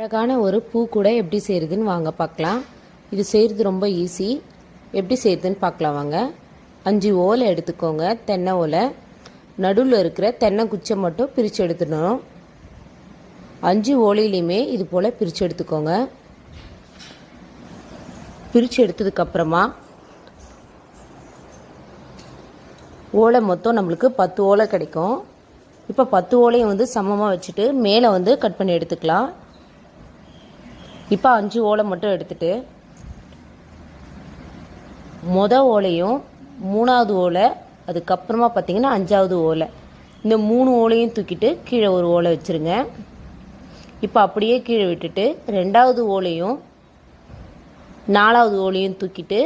அழகான ஒரு பூ கூட எப்படி செய்கிறதுன்னு வாங்க பார்க்கலாம் இது செய்கிறது ரொம்ப ஈஸி எப்படி செய்கிறதுன்னு பார்க்கலாம் வாங்க. அஞ்சு ஓலை எடுத்துக்கோங்க. தென்னை ஓலை. நடுவில் இருக்கிற தென்னை குச்சை மட்டும் பிரித்து எடுத்துடணும். அஞ்சு ஓலையிலையுமே இது போல் பிரித்து எடுத்துக்கோங்க. பிரித்து எடுத்ததுக்கப்புறமா ஓலை மொத்தம் நம்மளுக்கு பத்து ஓலை கிடைக்கும். இப்போ பத்து ஓலையும் வந்து சமமாக வச்சுட்டு மேலே வந்து கட் பண்ணி எடுத்துக்கலாம். இப்போ அஞ்சு ஓலை மட்டும் எடுத்துட்டு மொத ஓலையும் மூணாவது ஓலை அதுக்கப்புறமா பார்த்தீங்கன்னா அஞ்சாவது ஓலை. இந்த மூணு ஓலையும் தூக்கிட்டு கீழே ஒரு ஓலை வச்சுருங்க. இப்போ அப்படியே கீழே விட்டுட்டு ரெண்டாவது ஓலையும் நாலாவது ஓலையும் தூக்கிட்டு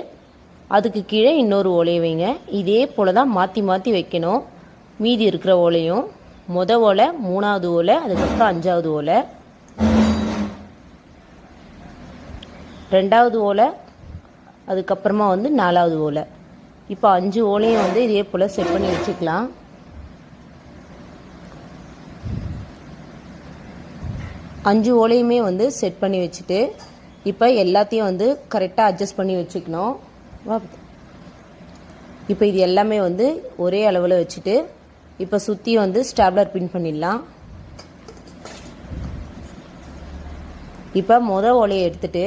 அதுக்கு கீழே இன்னொரு ஓலையை வைங்க. இதே போல் தான் மாற்றி மாற்றி வைக்கணும். மீதி இருக்கிற ஓலையும் மொத ஓலை மூணாவது ஓலை அதுக்கப்புறம் அஞ்சாவது ஓலை. ரெண்டாவது ஓலை அதுக்கப்புறமா வந்து நாலாவது ஓலை. இப்போ அஞ்சு ஓலையும் வந்து இதே போல் செட் பண்ணி வச்சுக்கலாம். அஞ்சு ஓலையுமே வந்து செட் பண்ணி வச்சுட்டு இப்போ எல்லாத்தையும் வந்து கரெக்டாக அட்ஜஸ்ட் பண்ணி வச்சுக்கணும். இப்போ இது எல்லாமே வந்து ஒரே அளவில் வச்சுட்டு இப்போ சுற்றி வந்து ஸ்டாப்லர் பின் பண்ணிடலாம். இப்போ முத ஓலையை எடுத்துகிட்டு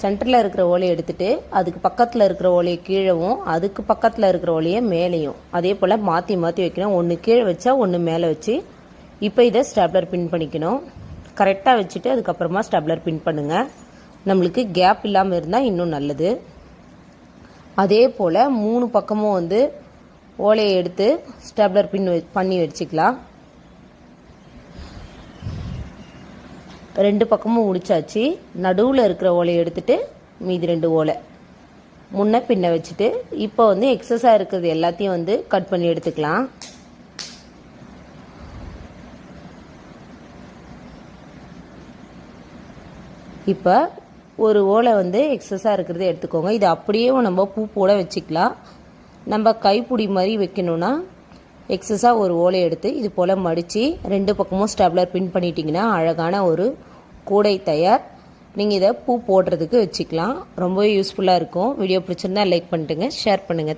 சென்டரில் இருக்கிற ஓலையை எடுத்துட்டு அதுக்கு பக்கத்தில் இருக்கிற ஓலையை கீழவும் அதுக்கு பக்கத்தில் இருக்கிற ஓலையை மேலேயும். அதே போல் மாற்றி மாற்றி வைக்கணும். ஒன்று கீழே வச்சா ஒன்று மேலே வச்சு இப்போ இதை ஸ்டாப்லர் பின் பண்ணிக்கணும். கரெக்டாக வச்சுட்டு அதுக்கப்புறமா ஸ்டாப்லர் பின் பண்ணுங்கள் நம்மளுக்கு கேப் இல்லாமல் இருந்தால் இன்னும் நல்லது. அதே போல் மூணு பக்கமும் வந்து ஓலையை எடுத்து ஸ்டாப்லர் பின் வ- பண்ணி வச்சுக்கலாம். ரெண்டு பக்கமும் முடிச்சாச்சு. நடுவில் இருக்கிற ஓலையை எடுத்துகிட்டு மீதி ரெண்டு ஓலை. முன்ன பின்ன வச்சுட்டு இப்போ வந்து எக்ஸஸாக இருக்கிறது எல்லாத்தையும் வந்து கட் பண்ணி எடுத்துக்கலாம். இப்போ ஒரு ஓலை வந்து எக்ஸஸாக இருக்கிறத எடுத்துக்கோங்க. இது அப்படியே நம்ம பூ போட வச்சுக்கலாம். நம்ம கைப்பிடி மாதிரி வைக்கணும்னா எக்ஸஸாக ஒரு ஓலை எடுத்து இது போல் மடித்து ரெண்டு பக்கமும் ஸ்டெப்லர் பின் பண்ணிட்டீங்கன்னா அழகான ஒரு கூடை தயார். நீங்கள் இதை பூ போடுறதுக்கு வச்சுக்கலாம். ரொம்பவே யூஸ்ஃபுல்லாக இருக்கும். வீடியோ பிடிச்சிருந்தா லைக் பண்ணிட்டுங்க ஷேர் பண்ணுங்கள்